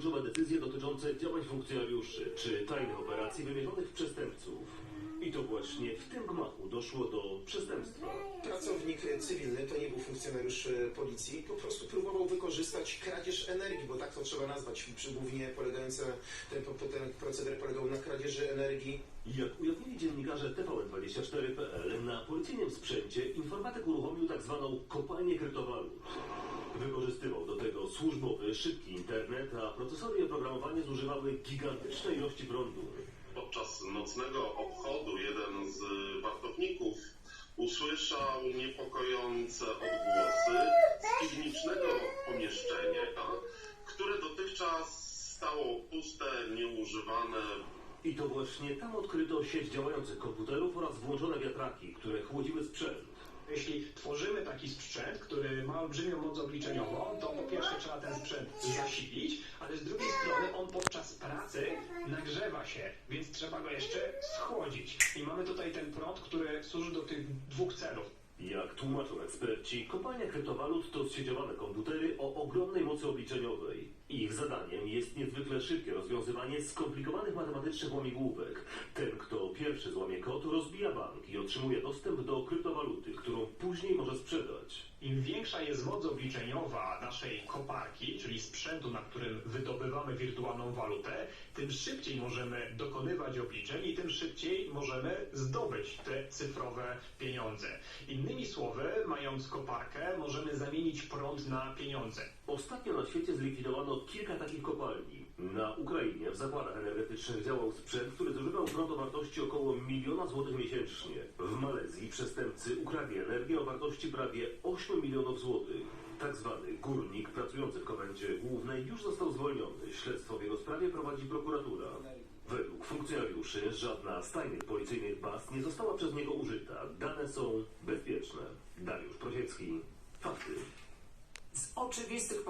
kluczowe decyzje dotyczące działań funkcjonariuszy czy tajnych operacji wymierzonych w przestępców. I to właśnie w tym gmachu doszło do przestępstwa. Pracownik cywilny, to nie był funkcjonariusz e, policji, po prostu próbował wykorzystać kradzież energii, bo tak to trzeba nazwać, głównie polegające, ten, ten proceder polegał na kradzieży energii. Jak ujawnili dziennikarze TVN24.pl, na policyjnym sprzęcie informatyk uruchomił tak zwaną kopalnię kryptowalut. Wykorzystywał do tego służbowy, szybki internet, a procesory i oprogramowanie zużywały gigantyczne ilości prądu. Podczas nocnego obchodu jeden z wartowników usłyszał niepokojące odgłosy z piwnicznego pomieszczenia, które dotychczas stało puste, nieużywane. I to właśnie tam odkryto sieć działających komputerów oraz włączone wiatraki, które chłodziły sprzęt. Jeśli tworzymy taki sprzęt, który ma olbrzymią moc obliczeniową, to po pierwsze trzeba ten sprzęt zasilić, ale z drugiej strony on podczas pracy nagrzewa się, więc trzeba go jeszcze schłodzić. I mamy tutaj ten prąd, który służy do tych dwóch celów. Jak tłumaczą eksperci, kopalnia kryptowalut to zsieciowane komputery o ogromnej mocy obliczeniowej. Ich zadaniem jest niezwykle szybkie rozwiązywanie skomplikowanych matematycznych łamigłówek. Ten, kto pierwszy złamie kod, rozbija bank i otrzymuje dostęp do kryptowaluty, później może sprzedać. Im większa jest moc obliczeniowa naszej koparki, czyli sprzętu, na którym wydobywamy wirtualną walutę, tym szybciej możemy dokonywać obliczeń i tym szybciej możemy zdobyć te cyfrowe pieniądze. Innymi słowy, mając koparkę, możemy zamienić prąd na pieniądze. Ostatnio na świecie zlikwidowano kilka takich kopalni. Na Ukrainie w zakładach energetycznych działał sprzęt, który zużywał prąd o wartości około miliona złotych miesięcznie. W Malezji przestępcy ukradli energię o wartości prawie 8 milionów złotych. Tak zwany górnik pracujący w komendzie głównej już został zwolniony. Śledztwo w jego sprawie prowadzi prokuratura. Według funkcjonariuszy żadna z tajnych policyjnych baz nie została przez niego użyta. Dane są bezpieczne. Dariusz Prosiecki. Fakty. Z oczywistych